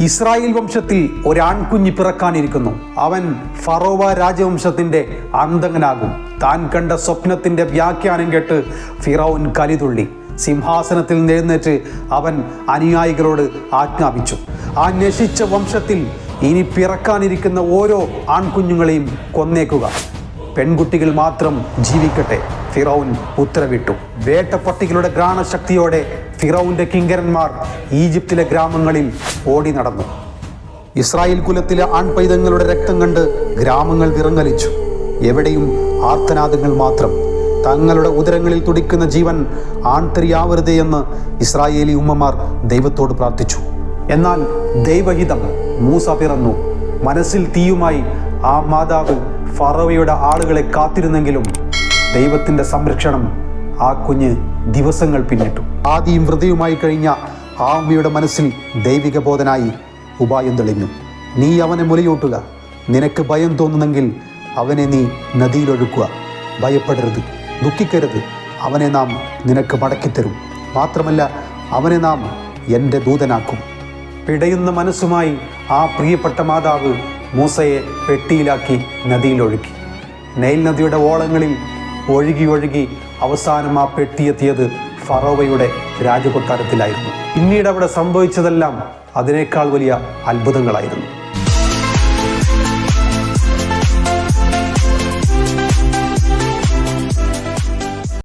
Israel വംശത്തിൽ ഒരാൺകുഞ്ഞ് പിറക്കാനിരിക്കുന്നു. അവൻ ഫറോവ രാജവംശത്തിന്റെ അന്തങ്ങനാകും താൻ കണ്ട സ്വപ്നത്തിന്റെ വ്യാഖ്യാനം കേട്ട് ഫിറോൻ കലിതുള്ളി സിംഹാസനത്തിൽ എഴുന്നേറ്റ് അവൻ അനുയായികളോട് ആജ്ഞാപിച്ചു. ആ നശിച്ച വംശത്തിൽ ഇനി പിറക്കാനിരിക്കുന്ന ഓരോ ആൺകുഞ്ഞുങ്ങളെയും കൊന്നേക്കുക. പെൺകുട്ടികൾ മാത്രം ജീവിക്കട്ടെ. ഫിറൌൻ ഉത്തരവിട്ടു. വേട്ടപ്പട്ടികളുടെ ഗ്രാണശക്തിയോടെ ഫിറൌന്റെ കിങ്കരന്മാർ ഈജിപ്തിലെ ഗ്രാമങ്ങളിൽ ഓടി നടന്നു. ഇസ്രായേൽ കുലത്തിലെ ആൺപൈതങ്ങളുടെ രക്തം കണ്ട് ഗ്രാമങ്ങൾ വിറങ്ങലിച്ചു. എവിടെയും ആർത്തനാദങ്ങൾ മാത്രം. തങ്ങളുടെ ഉദരങ്ങളിൽ തുടിക്കുന്ന ജീവൻ ആൺതരിയാവരുതേ എന്ന് ഇസ്രായേലി ഉമ്മമാർ ദൈവത്തോട് പ്രാർത്ഥിച്ചു. എന്നാൽ ദൈവഹിതം മൂസ പിറന്നു. മനസ്സിൽ തീയുമായി ആ മാതാവ് ഫറവയുടെ ആളുകളെ കാത്തിരുന്നെങ്കിലും ദൈവത്തിന്റെ സംരക്ഷണം ആ കുഞ്ഞ് ദിവസങ്ങൾ പിന്നിട്ടു. ആദിയും വൃതയുമായി കഴിഞ്ഞ ആ അമ്മയുടെ മനസ്സിൽ ദൈവിക ബോധനായി ഉപായം തെളിഞ്ഞു. നീ അവനെ മുലയൂട്ടുക. നിനക്ക് ഭയം തോന്നുന്നെങ്കിൽ അവനെ നീ നദിയിലൊഴുക്കുക. ഭയപ്പെടരുത്. ദുഃഖിക്കരുത്. അവനെ നാം നിനക്ക് മടക്കിത്തരും മാത്രമല്ല അവനെ നാം എന്റെ ദൂതനാക്കും. പിടയുന്ന മനസ്സുമായി ആ പ്രിയപ്പെട്ട മാതാവ് മൂസയെ പെട്ടിയിലാക്കി നദിയിലൊഴുക്കി. നൈൽ നദിയുടെ ഓളങ്ങളിൽ ഒഴുകി ഒഴുകി അവസാനം ആ പെട്ടിയെത്തിയത് ഫറോവയുടെ രാജകൊട്ടാരത്തിലായിരുന്നു. പിന്നീട് അവിടെ സംഭവിച്ചതെല്ലാം അതിനേക്കാൾ വലിയ അത്ഭുതങ്ങളായിരുന്നു.